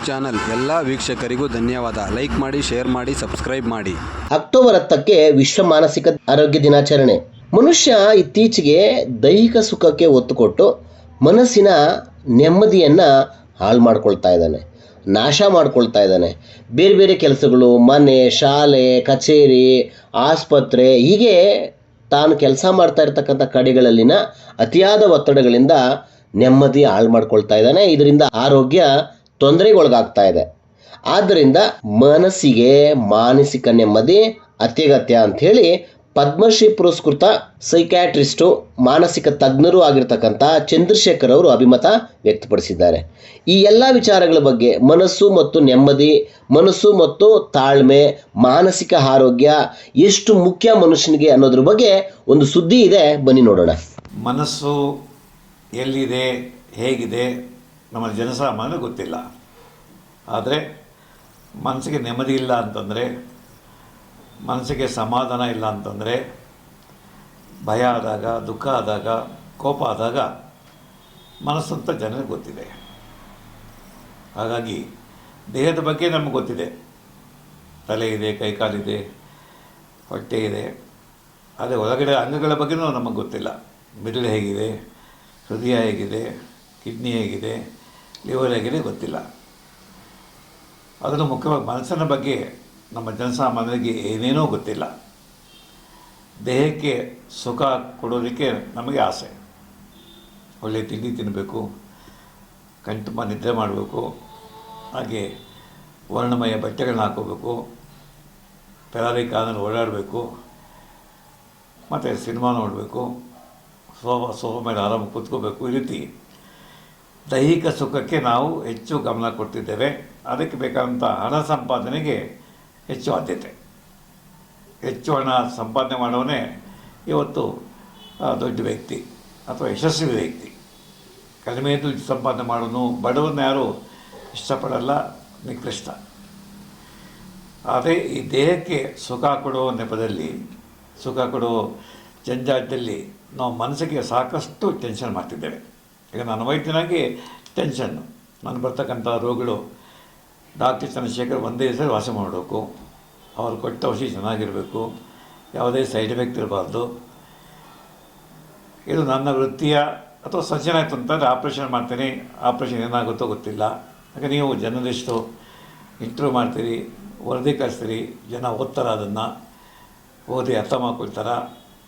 News channel. ಎಲ್ಲ ವೀಕ್ಷಕರಿಗೂ ಧನ್ಯವಾದ. Like ಮಾಡಿ ಶೇರ್ ಮಾಡಿ ಸಬ್ಸ್ಕ್ರೈಬ್ ಮಾಡಿ. ಅಕ್ಟೋಬರ್ ಹತ್ತಕ್ಕೆ ವಿಶ್ವ ಮಾನಸಿಕ ಆರೋಗ್ಯ ದಿನಾಚರಣೆ. ಮನುಷ್ಯ ಇತ್ತೀಚೆಗೆ ದೈಹಿಕ ಸುಖಕ್ಕೆ ಒತ್ತು ಕೊಟ್ಟು ಮನಸ್ಸಿನ ನೆಮ್ಮದಿಯನ್ನು ಹಾಳು ಮಾಡ್ಕೊಳ್ತಾ ಇದ್ದಾನೆ. ನಾಶ ಮಾಡ್ಕೊಳ್ತಾ ಇದ್ದಾನೆ. ಬೇರೆ ಬೇರೆ ಕೆಲಸಗಳು, ಮನೆ, ಶಾಲೆ, ಕಚೇರಿ, ಆಸ್ಪತ್ರೆ, ಹೀಗೆ ತಾನು ಕೆಲಸ ಮಾಡ್ತಾ ಇರ್ತಕ್ಕಂಥ ಕಡೆಗಳಲ್ಲಿನ ಅತಿಯಾದ ಒತ್ತಡಗಳಿಂದ ನೆಮ್ಮದಿ ಹಾಳು ಮಾಡ್ಕೊಳ್ತಾ ಇದ್ದಾನೆ. ಇದರಿಂದ ಆರೋಗ್ಯ ತೊಂದರೆಗೊಳಗಾಗ್ತಾ ಇದೆ ಆದ್ದರಿಂದ ಮನಸ್ಸಿಗೆ ಮಾನಸಿಕ ನೆಮ್ಮದಿ ಅತ್ಯಗತ್ಯ ಹೇಳಿ ಪದ್ಮಶ್ರೀ ಪುರಸ್ಕೃತ ಸೈಕ್ಯಾಟ್ರಿಸ್ಟು, ಮಾನಸಿಕ ತಜ್ಞರು ಆಗಿರ್ತಕ್ಕಂಥ ಚಂದ್ರಶೇಖರ್ ಅವರು ಅಭಿಮತ ವ್ಯಕ್ತಪಡಿಸಿದ್ದಾರೆ. ಈ ಎಲ್ಲ ವಿಚಾರಗಳ ಬಗ್ಗೆ ಮನಸ್ಸು ಮತ್ತು ನೆಮ್ಮದಿ, ಮನಸ್ಸು ಮತ್ತು ತಾಳ್ಮೆ, ಮಾನಸಿಕ ಆರೋಗ್ಯ ಎಷ್ಟು ಮುಖ್ಯ ಮನುಷ್ಯನಿಗೆ ಅನ್ನೋದ್ರ ಬಗ್ಗೆ ಒಂದು ಸುದ್ದಿ ಇದೆ. ಬನ್ನಿ ನೋಡೋಣ. ಮನಸ್ಸು ಎಲ್ಲಿದೆ, ಹೇಗಿದೆ ನಮ್ಮ ಜನಸಾಮಾನ್ಯ ಗೊತ್ತಿಲ್ಲ. ಆದರೆ ಮನಸ್ಸಿಗೆ ನೆಮ್ಮದಿ ಇಲ್ಲ ಅಂತಂದರೆ, ಮನಸ್ಸಿಗೆ ಸಮಾಧಾನ ಇಲ್ಲ ಅಂತಂದರೆ, ಭಯ ಆದಾಗ, ದುಃಖ ಆದಾಗ, ಕೋಪ ಆದಾಗ ಮನಸ್ಸಂತ ಜನರಿಗೆ ಗೊತ್ತಿದೆ. ಹಾಗಾಗಿ ದೇಹದ ಬಗ್ಗೆ ನಮಗೆ ಗೊತ್ತಿದೆ. ತಲೆ ಇದೆ ಕೈಕಾಲಿದೆ ಹೊಟ್ಟೆ ಇದೆ. ಆದರೆ ಒಳಗಡೆ ಅಂಗಗಳ ಬಗ್ಗೆನೂ ನಮಗೆ ಗೊತ್ತಿಲ್ಲ. ಮಿದುಳು ಹೇಗಿದೆ, ಹೃದಯ ಹೇಗಿದೆ, ಕಿಡ್ನಿ ಹೇಗಿದೆ ಲಿವರ್ ಹೇಗಿದೆ ಗೊತ್ತಿಲ್ಲ. ಆದರೆ ಮುಖ್ಯವಾಗಿ ಮನಸ್ಸಿನ ಬಗ್ಗೆ ನಮ್ಮ ಜನಸಾಮಾನ್ಯರಿಗೆ ಏನೇನೋ ಗೊತ್ತಿಲ್ಲ. ದೇಹಕ್ಕೆ ಸುಖ ಕೊಡೋದಕ್ಕೆ ನಮಗೆ ಆಸೆ. ಒಳ್ಳೆಯ ತಿಂಡಿ ತಿನ್ನಬೇಕು ಕಣ್ತುಂಬ ನಿದ್ರೆ ಮಾಡಬೇಕು, ಹಾಗೆ ವರ್ಣಮಯ ಬಟ್ಟೆಗಳನ್ನ ಹಾಕೋಬೇಕು ಪೆರಾರಿ ಕಾರಲ್ಲಿ ಓಡಾಡಬೇಕು, ಮತ್ತು ಸಿನಿಮಾ ನೋಡಬೇಕು, ಸೋಫಾ ಸೋಫಾ ಮೇಲೆ ಆರಾಮಾಗಿ ಕೂತ್ಕೋಬೇಕು, ಈ ರೀತಿ ದೈಹಿಕ ಸುಖಕ್ಕೆ ನಾವು ಹೆಚ್ಚು ಗಮನ ಕೊಡ್ತಿದ್ದೇವೆ. ಅದಕ್ಕೆ ಬೇಕಾದಂಥ ಹಣ ಸಂಪಾದನೆಗೆ ಹೆಚ್ಚು ಆದ್ಯತೆ. ಹೆಚ್ಚು ಹಣ ಸಂಪಾದನೆ ಮಾಡೋನೇ ಇವತ್ತು ದೊಡ್ಡ ವ್ಯಕ್ತಿ ಅಥವಾ ಯಶಸ್ವಿ ವ್ಯಕ್ತಿ. ಕಡಿಮೆ ದುಡ್ಡು ಸಂಪಾದನೆ ಮಾಡೋನು ಬಡವನ್ನ ಯಾರು ಇಷ್ಟಪಡಲ್ಲ? ನಿಕೃಷ್ಟ. ಆದರೆ ಈ ದೇಹಕ್ಕೆ ಸುಖ ಕೊಡೋ ನೆಪದಲ್ಲಿ, ಸುಖ ಕೊಡೋ ಜಂಜಾಟದಲ್ಲಿ ನಾವು ಮನಸ್ಸಿಗೆ ಸಾಕಷ್ಟು ಟೆನ್ಷನ್ ಮಾಡ್ತಿದ್ದೇವೆ. ಈಗ ನಾನು ವೈದ್ಯನಾಗಿ ಟೆನ್ಷನ್ನು ನಾನು ಬರ್ತಕ್ಕಂಥ ರೋಗಗಳು ಡಾಕ್ಟರ್ ಚಂದ್ರಶೇಖರ್ ಒಂದೇ ಹೆಸರು ವಾಸ ಮಾಡಬೇಕು. ಅವ್ರು ಕೊಟ್ಟ ಔಷಧಿ ಚೆನ್ನಾಗಿರಬೇಕು. ಯಾವುದೇ ಸೈಡ್ ಎಫೆಕ್ಟ್ ಇರಬಾರ್ದು. ಇದು ನನ್ನ ವೃತ್ತಿಯ ಅಥವಾ ಸಜ್ಜನ ಆಯಿತು ಅಂತಂದರೆ ಆಪ್ರೇಷನ್ ಮಾಡ್ತೀನಿ. ಆಪ್ರೇಷನ್ ಏನಾಗುತ್ತೋ ಗೊತ್ತಿಲ್ಲ. ಯಾಕೆ ನೀವು ಜರ್ನಲಿಸ್ಟು ಇಂಟರ್ವ್ಯೂ ಮಾಡ್ತೀರಿ, ವರದಿ ಕಳಿಸ್ತೀರಿ, ಜನ ಓದ್ತಾರ ಅದನ್ನು. ಓದಿ ಅರ್ಥ ಮಾಡ್ಕೊಳ್ತಾರ.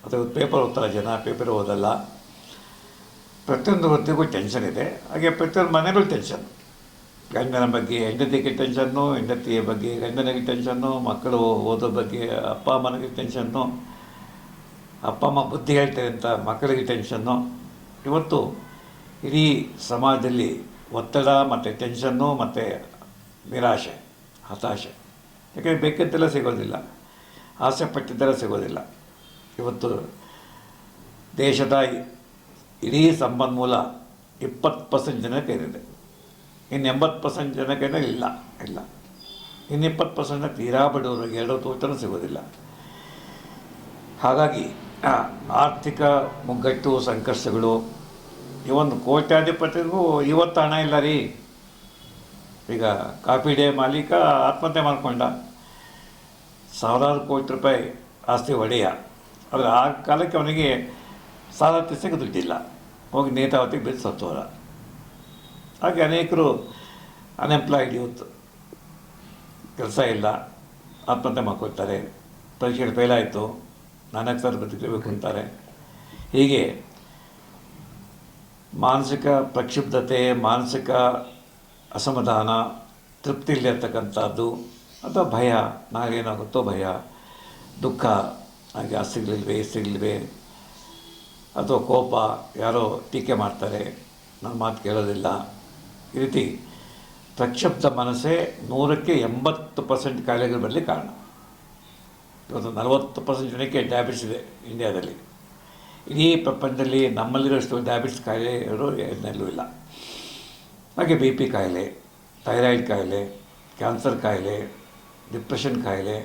ಅಥವಾ ಪೇಪರ್ ಓದ್ತಾರೆ ಜನ ಪೇಪರ್ ಓದಲ್ಲ. ಪ್ರತಿಯೊಂದು ಹೊತ್ತಿಗೂ ಟೆನ್ಷನ್ ಇದೆ. ಹಾಗೆ ಪ್ರತಿಯೊಂದು ಮನೆಯಲ್ಲೂ ಟೆನ್ಷನ್ ಗಂಡನ ಬಗ್ಗೆ, ಹೆಂಡತಿಗೆ ಟೆನ್ಷನ್ನು ಹೆಂಡತಿಯ ಬಗ್ಗೆ, ಗಂಡನಿಗೆ ಟೆನ್ಷನ್ನು ಮಕ್ಕಳು ಓದೋ ಬಗ್ಗೆ, ಅಪ್ಪ ಅಮ್ಮನಿಗೆ ಟೆನ್ಷನ್ನು ಅಪ್ಪ ಅಮ್ಮ ಬುದ್ಧಿ ಹೇಳ್ತಾರೆ ಅಂತ ಮಕ್ಕಳಿಗೆ ಟೆನ್ಷನ್ನು ಇವತ್ತು ಇಡೀ ಸಮಾಜದಲ್ಲಿ ಒತ್ತಡ ಮತ್ತು ಟೆನ್ಷನ್ನು ಮತ್ತು ನಿರಾಶೆ, ಹತಾಶೆ. ಯಾಕೆಂದರೆ ಬೇಕಿದ್ದೆಲ್ಲ ಸಿಗೋದಿಲ್ಲ. ಆಸೆ ಪಟ್ಟಿದ್ದೆಲ್ಲ ಸಿಗೋದಿಲ್ಲ. ಇವತ್ತು ದೇಶದ ಇಡೀ ಸಂಪನ್ಮೂಲ ಇಪ್ಪತ್ತು ಪರ್ಸೆಂಟ್ ಜನ ಕೈಲಿದೆ ಇನ್ನು ಎಂಬತ್ತು ಪರ್ಸೆಂಟ್ ಜನ ಇಲ್ಲ ಇಲ್ಲ. ಇನ್ನು ಇಪ್ಪತ್ತು ಪರ್ಸೆಂಟ್ ತೀರಾ ಬಡವರು, ಎರಡು ತೋಟನೂ ಸಿಗೋದಿಲ್ಲ. ಹಾಗಾಗಿ ಆರ್ಥಿಕ ಮುಗ್ಗಟ್ಟು, ಸಂಕಷ್ಟಗಳು, ಈ ಒಂದು ಕೋಟ್ಯಾಧಿಪತಿಗೂ ಇವತ್ತು ಹಣ ಇಲ್ಲ ರೀ. ಈಗ ಕಾಫಿ ಡೇ ಮಾಲೀಕ ಆತ್ಮಹತ್ಯೆ ಮಾಡಿಕೊಂಡ. ಸಾವಿರಾರು ಕೋಟಿ ರೂಪಾಯಿ ಆಸ್ತಿ ಒಡೆಯ. ಆದರೆ ಆ ಕಾಲಕ್ಕೆ ಅವನಿಗೆ ಸಾಲ ತೀರ್ಸಕ್ಕೆ ದುಡ್ಡಿಲ್ಲ. ಹೋಗಿ ನೇತಾವತಿಗೆ ಬಿದ್ದು ಸತ್ತೋರ ಹಾಗೆ ಅನೇಕರು ಅನ್ಎಂಪ್ಲಾಯ್ಡ್ ಯೂತ್ ಕೆಲಸ ಇಲ್ಲ, ಆತ್ಮಹತ್ಯೆ ಮಾಡ್ಕೊಳ್ತಾರೆ, ಪರೀಕ್ಷೆಗಳು ಫೇಲ್ ಆಯಿತು ನಾನಕ್ಕೆ ಸಾವಿರ ಬದುಕಬೇಕು ಅಂತಾರೆ. ಹೀಗೆ ಮಾನಸಿಕ ಪ್ರಕ್ಷುಬ್ಧತೆ, ಮಾನಸಿಕ ಅಸಮಾಧಾನ, ತೃಪ್ತಿ ಇಲ್ಲಿರ್ತಕ್ಕಂಥದ್ದು ಅಥವಾ ಭಯ, ನಾವೇನಾಗುತ್ತೋ ಭಯ, ದುಃಖ, ಹಾಗೆ ಆ ಸಿಗಲಿಲ್ವೇ ಸಿಗಲಿಲ್ವೇ ಅಥವಾ ಕೋಪ, ಯಾರೋ ಟೀಕೆ ಮಾಡ್ತಾರೆ ನನ್ನ ಮಾತು ಕೇಳೋದಿಲ್ಲ. ಈ ರೀತಿ ಪ್ರಕ್ಷುಬ್ಧ ಮನಸ್ಸೇ ನೂರಕ್ಕೆ ಎಂಬತ್ತು ಪರ್ಸೆಂಟ್ ಕಾಯಿಲೆಗಳು ಬರಲಿ ಕಾರಣ. ಇವತ್ತು ನಲವತ್ತು ಪರ್ಸೆಂಟ್ ಜನಕ್ಕೆ ಡಯಾಬಿಟಿಸ್ ಇದೆ ಇಂಡಿಯಾದಲ್ಲಿ. ಇಡೀ ಪ್ರಪಂಚದಲ್ಲಿ ನಮ್ಮಲ್ಲಿರೋಷ್ಟು ಡಯಾಬಿಟಿಸ್ ಕಾಯಿಲೆ ಇರೋ ಎಲ್ಲೂ ಇಲ್ಲ. ಹಾಗೆ ಬಿ ಪಿ ಕಾಯಿಲೆ ಥೈರಾಯ್ಡ್ ಕಾಯಿಲೆ ಕ್ಯಾನ್ಸರ್ ಕಾಯಿಲೆ ಡಿಪ್ರೆಷನ್ ಕಾಯಿಲೆ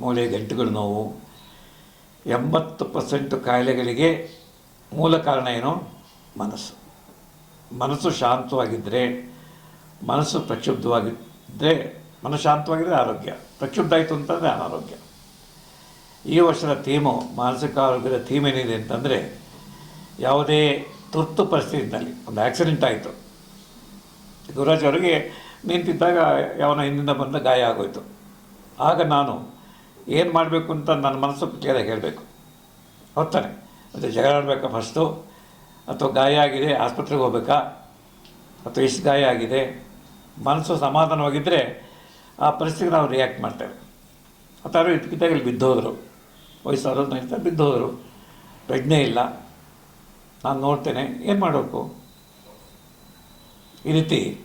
ಮೂಳೆ, ಗಂಟುಗಳ ನೋವು ಎಂಬತ್ತು ಪರ್ಸೆಂಟ್ ಕಾಯಿಲೆಗಳಿಗೆ ಮೂಲ ಕಾರಣ ಏನು? ಮನಸ್ಸು. ಮನಸ್ಸು ಶಾಂತವಾಗಿದ್ದರೆ ಮನಸ್ಸು ಪ್ರಕ್ಷುಬ್ಧವಾಗಿದ್ದರೆ ಮನಸ್ಸು ಶಾಂತವಾಗಿದ್ದರೆ ಆರೋಗ್ಯ. ಪ್ರಕ್ಷುಬ್ಧ ಆಯಿತು ಅಂತಂದರೆ ಅನಾರೋಗ್ಯ. ಈ ವರ್ಷದ ಥೀಮು, ಮಾನಸಿಕ ಆರೋಗ್ಯದ ಥೀಮ್ ಏನಿದೆ ಅಂತಂದರೆ, ಯಾವುದೇ ತುರ್ತು ಪರಿಸ್ಥಿತಿಯಲ್ಲಿ ಒಂದು ಆಕ್ಸಿಡೆಂಟ್ ಆಯಿತು. ಗುರುರಾಜ್ ಅವರಿಗೆ ನಿಂತಿದ್ದಾಗ, ಯಾವನ ಹಿಂದಿಂದ ಬಂದ ಗಾಯ ಆಗೋಯಿತು. ಆಗ ನಾನು ಏನು ಮಾಡಬೇಕು ಅಂತ ನನ್ನ ಮನಸ್ಸು ಕ್ಲಿಯರಾಗಿ ಹೇಳಬೇಕು. ಹೋಗ್ತಾನೆ. ಮತ್ತು ಜಗಳ ಆಡಬೇಕಾ ಫಸ್ಟು ಅಥವಾ ಗಾಯ ಆಗಿದೆ, ಆಸ್ಪತ್ರೆಗೆ ಹೋಗ್ಬೇಕಾ? ಅಥವಾ ಎಷ್ಟು ಗಾಯ ಆಗಿದೆ? ಮನಸ್ಸು ಸಮಾಧಾನವಾಗಿದ್ದರೆ ಆ ಪರಿಸ್ಥಿತಿಗೆ ನಾವು ರಿಯಾಕ್ಟ್ ಮಾಡ್ತೇವೆ. ಅಥವಾ ಇದ್ದಕ್ಕಿದ್ದಾಗ ಇಲ್ಲಿ ಬಿದ್ದೋದ್ರು ವಯಸ್ಸಾದ್ರು ನಡೀತಾ ಬಿದ್ದೋದ್ರು. ಪ್ರಜ್ಞೆ ಇಲ್ಲ. ನಾನು ನೋಡ್ತೇನೆ. ಏನು ಮಾಡಬೇಕು? ಈ ರೀತಿ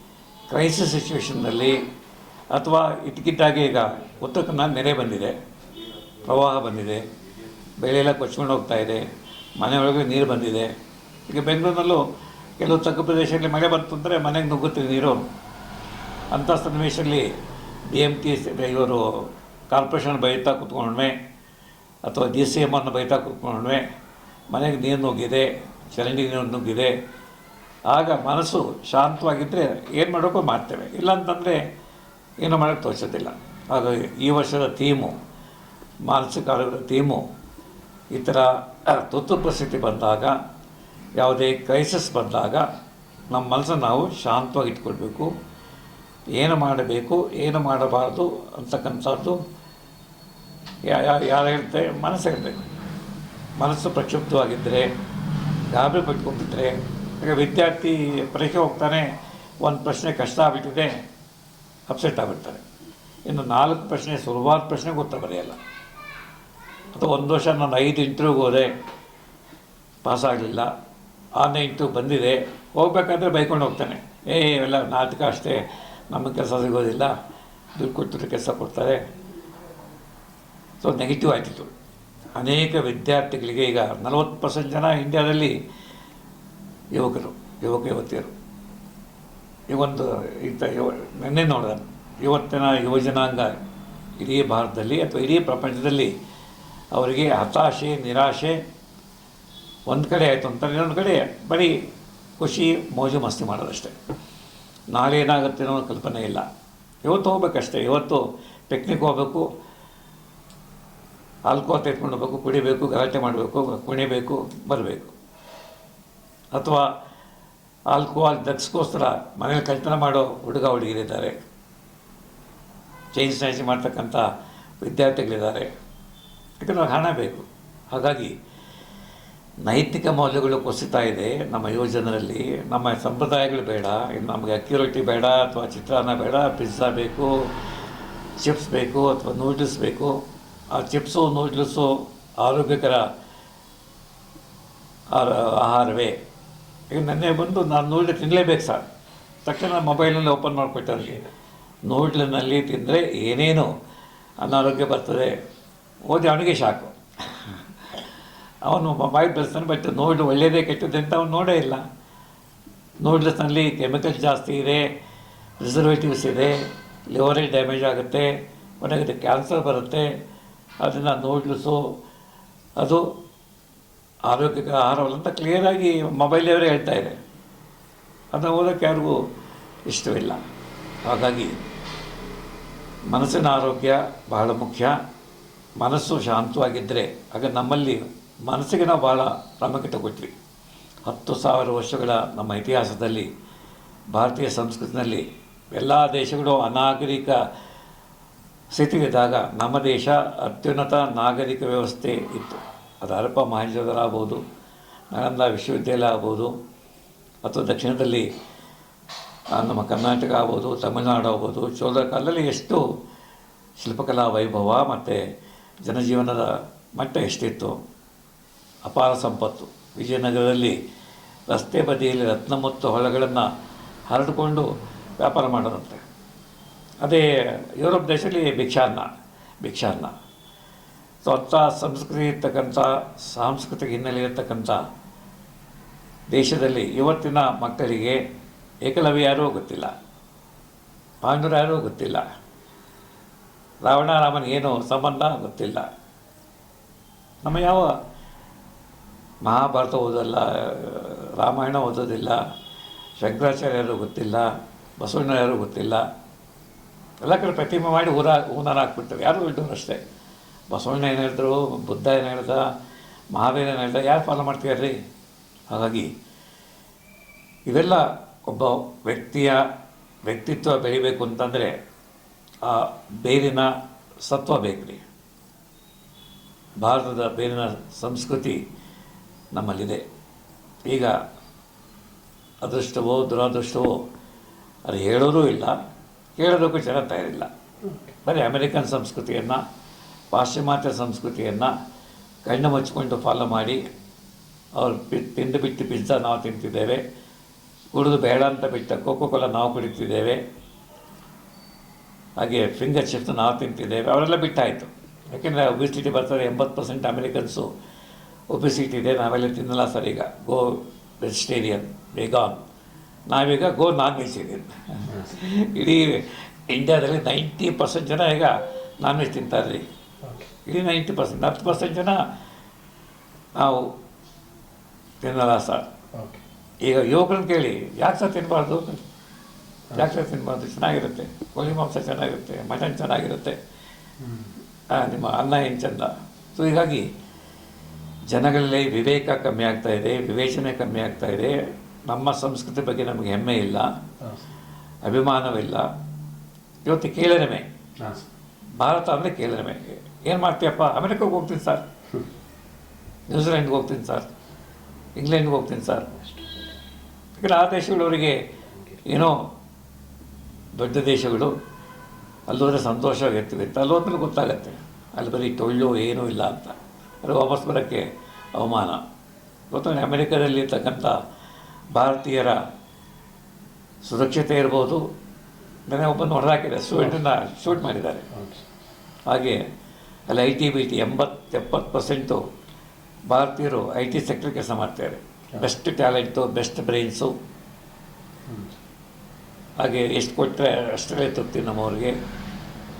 ಕ್ರೈಸಿಸ್ ಸಿಚುವೇಷನ್ನಲ್ಲಿ ಅಥವಾ ಇದ್ದಕ್ಕಿದ್ದಾಗೆ ಈಗ ಉತ್ತರ ಕನ್ನಡ ನೆರೆ ಬಂದಿದೆ. ಪ್ರವಾಹ ಬಂದಿದೆ, ಬೆಳೆಯೆಲ್ಲ ಕೊಚ್ಕೊಂಡು ಹೋಗ್ತಾ ಇದೆ, ಮನೆಯೊಳಗೆ ನೀರು ಬಂದಿದೆ. ಈಗ ಬೆಂಗಳೂರಿನಲ್ಲೂ ಕೆಲವು ತಗ್ಗು ಪ್ರದೇಶದಲ್ಲಿ ಮಳೆ ಬಂತು ಅಂದರೆ ಮನೆಗೆ ನುಗ್ಗುತ್ತೆ ನೀರು. ಅಂಥ ಸನ್ನಿವೇಶದಲ್ಲಿ ಡಿ ಎಂ ಟಿ ಇವರು ಕಾರ್ಪೊರೇಷನ್ ಬೈತಾ ಕೂತ್ಕೊಂಡ್ಮೆ ಅಥವಾ ಡಿ ಸಿ ಎಂ ಅನ್ನು ಬೈತಾ ಕೂತ್ಕೊಂಡ್ಮೆ ಮನೆಗೆ ನೀರು ನುಗ್ಗಿದೆ, ಚರಂಡಿ ನೀರು ನುಗ್ಗಿದೆ. ಆಗ ಮನಸ್ಸು ಶಾಂತವಾಗಿದ್ದರೆ ಏನು ಮಾಡೋಕ್ಕೂ ಮಾಡ್ತೇವೆ. ಇಲ್ಲಾಂತಂದರೆ ಏನೂ ಮಾಡೋಕ್ಕೆ ತೋರಿಸೋದಿಲ್ಲ. ಹಾಗಾಗಿ ಈ ವರ್ಷದ ಥೀಮು ಮಾನಸಿಕ ಆರೋಗ್ಯದ ಟೀಮು ಈ ಥರ ತುರ್ತು ಪರಿಸ್ಥಿತಿ ಬಂದಾಗ, ಯಾವುದೇ ಕ್ರೈಸಿಸ್ ಬಂದಾಗ ನಮ್ಮ ಮನಸ್ಸನ್ನು ನಾವು ಶಾಂತವಾಗಿ ಇಟ್ಕೊಳ್ಬೇಕು. ಏನು ಮಾಡಬೇಕು, ಏನು ಮಾಡಬಾರ್ದು ಅಂತಕ್ಕಂಥದ್ದು ಯಾರು ಹೇಳ್ತಾರೆ, ಮನಸ್ಸು ಹೇಳಬೇಕು. ಮನಸ್ಸು ಪ್ರಕ್ಷುಬ್ಧವಾಗಿದ್ದರೆ, ಗಾಬರಿ ಪಟ್ಕೊಂಡಿದ್ರೆ ಈಗ ವಿದ್ಯಾರ್ಥಿ ಪರೀಕ್ಷೆ ಹೋಗ್ತಾನೆ, ಒಂದು ಪ್ರಶ್ನೆ ಕಷ್ಟ ಆಗಿಬಿಟ್ಟಿದೆ ಅಪ್ಸೆಟ್ ಆಗಿಬಿಡ್ತಾರೆ. ಇನ್ನು ನಾಲ್ಕು ಪ್ರಶ್ನೆ, ಸುಲಭವಾದ ಪ್ರಶ್ನೆ ಗೊತ್ತಾಗ ಬರೆಯಲ್ಲ. ಅಥವಾ ಒಂದು ವರ್ಷ ನಾನು ಐದು ಇಂಟ್ರ್ಯೂಗೆ ಹೋದೆ. ಪಾಸ್ ಆಗಲಿಲ್ಲ. ಆರನೇ ಇಂಟ್ರ್ಯೂ ಬಂದಿದೆ. ಹೋಗ್ಬೇಕಾದ್ರೆ ಬೈಕೊಂಡು ಹೋಗ್ತಾನೆ. ಏ, ಇವೆಲ್ಲ ನಾಟಕ ಅಷ್ಟೇ. ನಮ್ಮ ಕೆಲಸ ಸಿಗೋದಿಲ್ಲ. ದುಡ್ಡು ಕೊಟ್ಟಿದ್ರೆ ಕೆಲಸ ಕೊಡ್ತಾರೆ. ಸೊ ನೆಗೆಟಿವ್ ಆಯ್ತಿತ್ತು. ಅನೇಕ ವಿದ್ಯಾರ್ಥಿಗಳಿಗೆ ಈಗ ನಲವತ್ತು ಪರ್ಸೆಂಟ್ ಜನ ಇಂಡಿಯಾದಲ್ಲಿ ಯುವಕರು, ಯುವಕ, ಯುವತಿಯರು. ಇವೊಂದು ಇಂಥ ಯುವ, ನಿನ್ನೆ ನೋಡಿದೆ. ಇವತ್ತಿನ ಯುವಜನಾಂಗ ಇಡೀ ಭಾರತದಲ್ಲಿ ಅಥವಾ ಇಡೀ ಪ್ರಪಂಚದಲ್ಲಿ ಅವರಿಗೆ ಹತಾಶೆ, ನಿರಾಶೆ, ಒಂದು ಕಡೆ ಆಯಿತು ಅಂತ ಇನ್ನೊಂದು ಕಡೆ ಬರೀ ಖುಷಿ, ಮೋಜು, ಮಸ್ತಿ ಮಾಡೋದಷ್ಟೇ. ನಾಳೆ ಏನಾಗುತ್ತೆ ಅನ್ನೋ ಕಲ್ಪನೆ ಇಲ್ಲ. ಇವತ್ತು ಹೋಗ್ಬೇಕಷ್ಟೇ. ಇವತ್ತು ಪಿಕ್ನಿಕ್ ಹೋಗಬೇಕು ಆಲ್ಕೋಹಾಲ್ ತೆಗೆದುಕೊಂಡು ಹೋಗ್ಬೇಕು, ಕುಡಿಬೇಕು, ಗಲಾಟೆ ಮಾಡಬೇಕು, ಕುಣಿಬೇಕು, ಬರಬೇಕು. ಅಥವಾ ಆಲ್ಕೋಹಾಲ್ ದಕ್ಸ್ಕೋಸ್ಕರ ಮನೇಲಿ ಕಲ್ಪನೆ ಮಾಡೋ ಹುಡುಗ ಹುಡುಗಿರಿದ್ದಾರೆ. ಚೇಂಜ್ ಚೇಂಜ್ ಮಾಡ್ತಕ್ಕಂಥ ವಿದ್ಯಾರ್ಥಿಗಳಿದ್ದಾರೆ. ಯಾಕಂದ್ರೆ ಹಣ ಬೇಕು. ಹಾಗಾಗಿ ನೈತಿಕ ಮೌಲ್ಯಗಳು ಕುಸಿತಾ ಇದೆ ನಮ್ಮ ಯುವಜನರಲ್ಲಿ ನಮ್ಮ ಸಂಪ್ರದಾಯಗಳು ಬೇಡ ನಮಗೆ ಅಕ್ಕಿ ಬೇಡ, ಅಥವಾ ಚಿತ್ರಾನ್ನ ಬೇಡ, ಪಿಜ್ಜಾ ಬೇಕು, ಚಿಪ್ಸ್ ಬೇಕು, ಅಥವಾ ನೂಡಲ್ಸ್ ಬೇಕು. ಆ ಚಿಪ್ಸು, ನೂಡ್ಲ್ಸು ಆರೋಗ್ಯಕರ ಆರ, ಆಹಾರವೇ. ಈಗ ನೆನ್ನೆ ಬಂದು ನಾನು ನೂಡ್ಲ್ ತಿನ್ನಲೇಬೇಕು ಸರ್. ತಕ್ಷಣ ಮೊಬೈಲಲ್ಲಿ ಓಪನ್ ಮಾಡಿಕೊಟ್ಟೆ ನೂಡ್ಲ್ನಲ್ಲಿ ನೂಡ್ಲಿನಲ್ಲಿ ತಿಂದರೆ ಏನೇನು ಅನಾರೋಗ್ಯ ಬರ್ತದೆ ಓದಿ ಅವನಿಗೆ ಶಾಕು. ಅವನು ಮೊಬೈಲ್ ಬೆಳೆಸ್ತಾನೆ ಬಟ್ ನೋಡಿ ಒಳ್ಳೆಯದೇ ಕೆಟ್ಟದ್ದು ಅಂತ ಅವನು ನೋಡೇ ಇಲ್ಲ. ನೂಡ್ಲ್ಸ್ನಲ್ಲಿ ಕೆಮಿಕಲ್ಸ್ ಜಾಸ್ತಿ ಇದೆ ರಿಸರ್ವೇಟಿವ್ಸ್ ಇದೆ ಲಿವರೇಜ್ ಡ್ಯಾಮೇಜ್ ಆಗುತ್ತೆ ಕೊನೆಗೆ ಕ್ಯಾನ್ಸರ್ ಬರುತ್ತೆ. ಅದನ್ನು ನೋಡ್ಲಸು ಅದು ಆರೋಗ್ಯಕರ ಆಹಾರವಲ್ಲ ಅಂತ ಕ್ಲಿಯರಾಗಿ ಮೊಬೈಲವರೇ ಹೇಳ್ತಾ ಇದೆ ಅದನ್ನು ಓದೋಕ್ಕೆ ಯಾರಿಗೂ ಇಷ್ಟವಿಲ್ಲ. ಹಾಗಾಗಿ ಮನಸ್ಸಿನ ಆರೋಗ್ಯ ಬಹಳ ಮುಖ್ಯ. ಮನಸ್ಸು ಶಾಂತವಾಗಿದ್ದರೆ ಆಗ ನಮ್ಮಲ್ಲಿ ಮನಸ್ಸಿಗೆ ನಾವು ಭಾಳ ಪ್ರಾಮುಖ್ಯತೆ ಕೊಟ್ವಿ. ಹತ್ತು ಸಾವಿರ ವರ್ಷಗಳ ನಮ್ಮ ಇತಿಹಾಸದಲ್ಲಿ, ಭಾರತೀಯ ಸಂಸ್ಕೃತಿನಲ್ಲಿ ಎಲ್ಲ ದೇಶಗಳು ಅನಾಗರಿಕ ಸ್ಥಿತಿಗಿದ್ದಾಗ ನಮ್ಮ ದೇಶ ಅತ್ಯುನ್ನತ ನಾಗರಿಕ ವ್ಯವಸ್ಥೆ ಇತ್ತು. ಅದು ಹರಪ್ಪ ಮಹಾಜರ ಆಗ್ಬೋದು, ನಳಂದ ವಿಶ್ವವಿದ್ಯಾಲಯ ಆಗ್ಬೋದು ಅಥವಾ ದಕ್ಷಿಣದಲ್ಲಿ ನಮ್ಮ ಕರ್ನಾಟಕ ಆಗ್ಬೋದು, ತಮಿಳುನಾಡು ಆಗ್ಬೋದು, ಚೋಳರ ಕಾಲದಲ್ಲಿ ಎಷ್ಟು ಶಿಲ್ಪಕಲಾ ವೈಭವ ಮತ್ತು ಜನಜೀವನದ ಮಟ್ಟ ಎಷ್ಟಿತ್ತು? ಅಪಾರ ಸಂಪತ್ತು. ವಿಜಯನಗರದಲ್ಲಿ ರಸ್ತೆ ಬದಿಯಲ್ಲಿ ರತ್ನ ಮತ್ತು ಹೊಳಗಳನ್ನು ಹರಡಿಕೊಂಡು ವ್ಯಾಪಾರ ಮಾಡೋದಂತೆ. ಅದೇ ಯುರೋಪ್ ದೇಶದಲ್ಲಿ ಭಿಕ್ಷಾನ್ನ ಭಿಕ್ಷಾನ್ನ. ಸೊ ಅಂಥ ಸಂಸ್ಕೃತಿ ಇರ್ತಕ್ಕಂಥ, ಸಾಂಸ್ಕೃತಿಕ ಹಿನ್ನೆಲೆ ಇರತಕ್ಕಂಥ ದೇಶದಲ್ಲಿ ಇವತ್ತಿನ ಮಕ್ಕಳಿಗೆ ಏಕಲವ್ಯ ಯಾರೂ ಗೊತ್ತಿಲ್ಲ. ಪಾಂಡುರ ಯಾರೂ ಗೊತ್ತಿಲ್ಲ. ರಾವಣ ರಾಮನ ಏನು ಸಂಬಂಧ ಗೊತ್ತಿಲ್ಲ. ನಮ್ಮ ಯಾವ ಮಹಾಭಾರತ ಓದಲ್ಲ ರಾಮಾಯಣ ಓದೋದಿಲ್ಲ, ಶಂಕರಾಚಾರ್ಯರು ಗೊತ್ತಿಲ್ಲ ಬಸವಣ್ಣರು ಗೊತ್ತಿಲ್ಲ. ಎಲ್ಲ ಕಡೆ ಪ್ರತಿಮೆ ಮಾಡಿ ಊರ ಊನಾರ ಹಾಕ್ಬಿಡ್ತಾರೆ ಯಾರು ಬಿಟ್ಟವ್ರು ಅಷ್ಟೇ? ಬಸವಣ್ಣ ಏನು ಹೇಳಿದ್ರು, ಬುದ್ಧ ಏನು ಹೇಳ್ದ, ಮಹಾವೀರ ಏನು ಹೇಳ್ದ, ಯಾರು ಫಾಲೋ ಮಾಡ್ತೀವ್ರಿ ಹಾಗಾಗಿ ಇವೆಲ್ಲ ಒಬ್ಬ ವ್ಯಕ್ತಿಯ ವ್ಯಕ್ತಿತ್ವ ಬೆಳಿಬೇಕು ಅಂತಂದರೆ ಆ ಬೇರಿನ ಸತ್ವ ಬೇಕ್ರಿ. ಭಾರತದ ಬೇರಿನ ಸಂಸ್ಕೃತಿ ನಮ್ಮಲ್ಲಿದೆ. ಈಗ ಅದೃಷ್ಟವೋ ದುರಾದೃಷ್ಟವೋ ಅದು ಹೇಳೋರೂ ಇಲ್ಲ, ಕೇಳೋದಕ್ಕೂ ಜನ ತಯಾರಿಲ್ಲ. ಬರೀ ಅಮೆರಿಕನ್ ಸಂಸ್ಕೃತಿಯನ್ನು ಪಾಶ್ಚಿಮಾತ್ಯ ಸಂಸ್ಕೃತಿಯನ್ನು ಕಣ್ಣು ಮುಚ್ಚಿಕೊಂಡು ಫಾಲೋ ಮಾಡಿ, ಅವ್ರು ತಿಂದು ಬಿಟ್ಟು ಪಿಜ್ಜಾ ನಾವು ತಿಂತಿದ್ದೇವೆ, ಕುಡಿದು ಬೇಡ ಅಂತ ಬಿಟ್ಟ ಕೋಕೋ ಕೋಲ ನಾವು ಕುಡಿತಿದ್ದೇವೆ ಹಾಗೆ ಫಿಂಗರ್ ಚಿಪ್ಸ್ ನಾವು ತಿಂತಿದ್ದೇವೆ. ಅವರೆಲ್ಲ ಬಿಟ್ಟಾಯಿತು. ಯಾಕೆಂದರೆ ಒಬಿಸಿಟಿ ಬರ್ತಾರೆ ಎಂಬತ್ತು ಪರ್ಸೆಂಟ್ ಅಮೆರಿಕನ್ಸು ಒಬಿಸಿಟಿ ಇದೆ. ನಾವೆಲ್ಲ ತಿನ್ನಲ್ಲ ಸರ್ ಈಗ. ಗೋ ವೆಜಿಟೇರಿಯನ್ ವೆಗಾನ್ ನಾವೀಗ ಗೋ ನಾನ್ ವೆಜಿಟೇರಿಯನ್ ಇಡೀ ಇಂಡ್ಯಾದಲ್ಲಿ ನೈಂಟಿ ಪರ್ಸೆಂಟ್ ಜನ ಈಗ ನಾನ್ ವೆಜ್ ತಿಂತಾರೆ ರೀ ಇಡೀ ನೈಂಟಿ ಪರ್ಸೆಂಟ್ ಹತ್ತು ಪರ್ಸೆಂಟ್ ಜನ ನಾವು ತಿನ್ನಲ್ಲ ಸರ್. ಈಗ ಯುವಕರನ್ನು ಕೇಳಿ ಯಾಕೆ ಸರ್ ತಿನ್ನಬಾರ್ದು ಯಾಕೆ ಸಿನಿಮಾ ಚೆನ್ನಾಗಿರುತ್ತೆ. ಕೋಳಿ ಮಾಂಸ ಚೆನ್ನಾಗಿರುತ್ತೆ ಮಟನ್ ಚೆನ್ನಾಗಿರುತ್ತೆ. ನಿಮ್ಮ ಅನ್ನ ಏನು ಚೆಂದ? ಸೊ ಹೀಗಾಗಿ ಜನಗಳಲ್ಲಿ ವಿವೇಕ ಕಮ್ಮಿ ಆಗ್ತಾ ಇದೆ ವಿವೇಚನೆ ಕಮ್ಮಿ ಆಗ್ತಾ ಇದೆ. ನಮ್ಮ ಸಂಸ್ಕೃತಿ ಬಗ್ಗೆ ನಮಗೆ ಹೆಮ್ಮೆ ಇಲ್ಲ. ಅಭಿಮಾನವಿಲ್ಲ. ಇವತ್ತು ಕೇಳರಿಮೆ ಭಾರತ ಅಂದರೆ ಕೇಳರಿಮೆ ಏನು ಮಾಡ್ತೀಯಪ್ಪ? ಅಮೆರಿಕಕ್ಕೆ ಹೋಗ್ತೀನಿ ಸರ್. ನ್ಯೂಜಿಲೆಂಡ್ಗೆ ಹೋಗ್ತೀನಿ ಸರ್. ಇಂಗ್ಲೆಂಡ್ಗೆ ಹೋಗ್ತೀನಿ ಸರ್. ಯಾಕಂದರೆ ಆ ದೇಶಗಳವರಿಗೆ ಏನೋ ದೊಡ್ಡ ದೇಶಗಳು ಅಲ್ಲೋದ್ರೆ ಸಂತೋಷವಾಗಿರ್ತೀವಿ ಅಂತ ಅಲ್ಲಿ ಹೋದ್ಮೇಲೆ ಗೊತ್ತಾಗತ್ತೆ. ಅಲ್ಲಿ ಬರೀ ಟೊಳ್ಳು ಏನೂ ಇಲ್ಲ ಅಂತ. ಅದು ವಾಪಸ್ ಬರೋಕ್ಕೆ ಅವಮಾನ. ಗೊತ್ತಾಗ ಅಮೆರಿಕದಲ್ಲಿ ಇರ್ತಕ್ಕಂಥ ಭಾರತೀಯರ ಸುರಕ್ಷತೆ ಇರ್ಬೋದು. ನನಗೆ ಒಬ್ಬನ ಹೊರಹಾಕಿದ್ದಾರೆ ಸ್ಟೂಡೆಂಟನ್ನು ಶೂಟ್ ಮಾಡಿದ್ದಾರೆ. ಹಾಗೆ ಅಲ್ಲಿ ಐ ಟಿ ಬಿ ಟಿ ಎಂಬತ್ತು ಎಪ್ಪತ್ತು ಪರ್ಸೆಂಟು ಭಾರತೀಯರು ಐ ಟಿ ಸೆಕ್ಟರ್ ಕೆಲಸ ಮಾಡ್ತಾರೆ ಬೆಸ್ಟ್ ಟ್ಯಾಲೆಂಟು ಬೆಸ್ಟ್ ಬ್ರೈನ್ಸು. ಹಾಗೆ ಎಷ್ಟು ಕೊಟ್ಟರೆ ಅಷ್ಟರಲ್ಲೇ ತೃಪ್ತಿ ನಮ್ಮವ್ರಿಗೆ.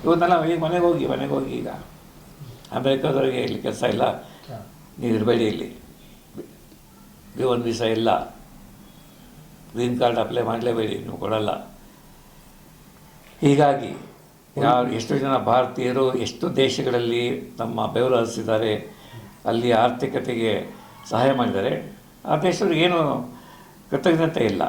ಇವನ್ನೆಲ್ಲ ಈಗ ಮನೆಗೆ ಹೋಗಿ ಮನೆಗೆ ಹೋಗಿ ಈಗ. ಅಮೇರಿಕಾದವ್ರಿಗೆ ಇಲ್ಲಿ ಕೆಲಸ ಇಲ್ಲ. ನೀವು ಇರಬೇಡಿ ಇಲ್ಲಿ. ಬಿ ಒಂದು ದಿವಸ ಇಲ್ಲ. ಗ್ರೀನ್ ಕಾರ್ಡ್ ಅಪ್ಲೈ ಮಾಡಲೇಬೇಡಿ ನೀವು ಕೊಡಲ್ಲ. ಹೀಗಾಗಿ ಯಾರು ಎಷ್ಟು ಜನ ಭಾರತೀಯರು ಎಷ್ಟು ದೇಶಗಳಲ್ಲಿ ತಮ್ಮ ಬೆವರು ಹರಿಸಿದ್ದಾರೆ ಅಲ್ಲಿ ಆರ್ಥಿಕತೆಗೆ ಸಹಾಯ ಮಾಡಿದ್ದಾರೆ ಆ ದೇಶದವ್ರಿಗೆ ಏನು ಕೃತಜ್ಞತೆ ಇಲ್ಲ.